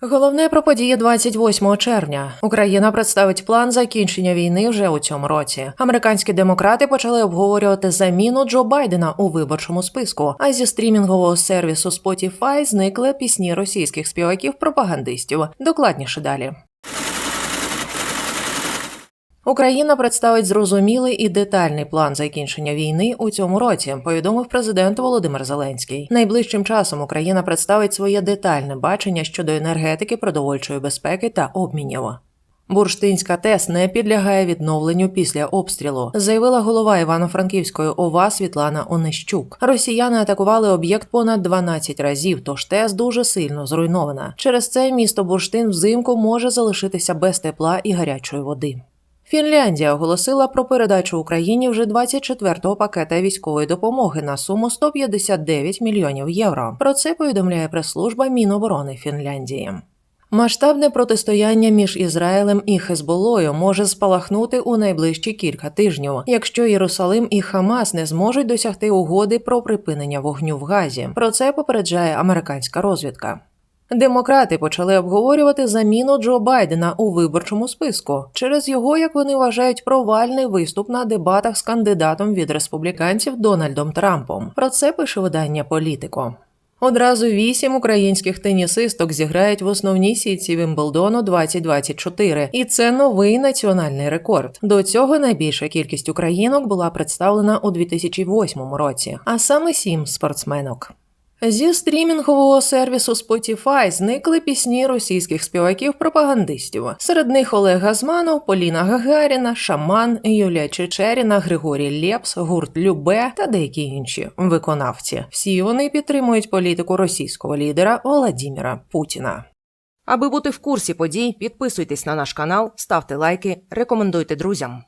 Головне про події 28 червня. Україна представить план закінчення війни вже у цьому році. Американські демократи почали обговорювати заміну Джо Байдена у виборчому списку. А зі стрімінгового сервісу Spotify зникли пісні російських співаків-пропагандистів. Докладніше далі. Україна представить зрозумілий і детальний план закінчення війни у цьому році, повідомив президент Володимир Зеленський. Найближчим часом Україна представить своє детальне бачення щодо енергетики, продовольчої безпеки та обмінів. Бурштинська ТЕС не підлягає відновленню після обстрілу, заявила голова Івано-Франківської ОВА Світлана Онищук. Росіяни атакували об'єкт понад 12 разів, тож ТЕС дуже сильно зруйнована. Через це місто Бурштин взимку може залишитися без тепла і гарячої води. Фінляндія оголосила про передачу Україні вже 24-го пакета військової допомоги на суму 159 мільйонів євро. Про це повідомляє прес-служба Міноборони Фінляндії. Масштабне протистояння між Ізраїлем і Хезболою може спалахнути у найближчі кілька тижнів, якщо Єрусалим і Хамас не зможуть досягти угоди про припинення вогню в Газі. Про це попереджає американська розвідка. Демократи почали обговорювати заміну Джо Байдена у виборчому списку через його, як вони вважають, провальний виступ на дебатах з кандидатом від республіканців Дональдом Трампом. Про це пише видання Політико. Одразу вісім українських тенісисток зіграють в основній сітці Вімблдону 2024, і це новий національний рекорд. До цього найбільша кількість українок була представлена у 2008 році, а саме сім спортсменок. Зі стрімінгового сервісу Spotify зникли пісні російських співаків-пропагандистів. Серед них Олег Газманов, Поліна Гагаріна, Шаман, Юлія Чечеріна, Григорій Лєпс, гурт Любе та деякі інші виконавці. Всі вони підтримують політику російського лідера Володимира Путіна. Аби бути в курсі подій, підписуйтесь на наш канал, ставте лайки, рекомендуйте друзям.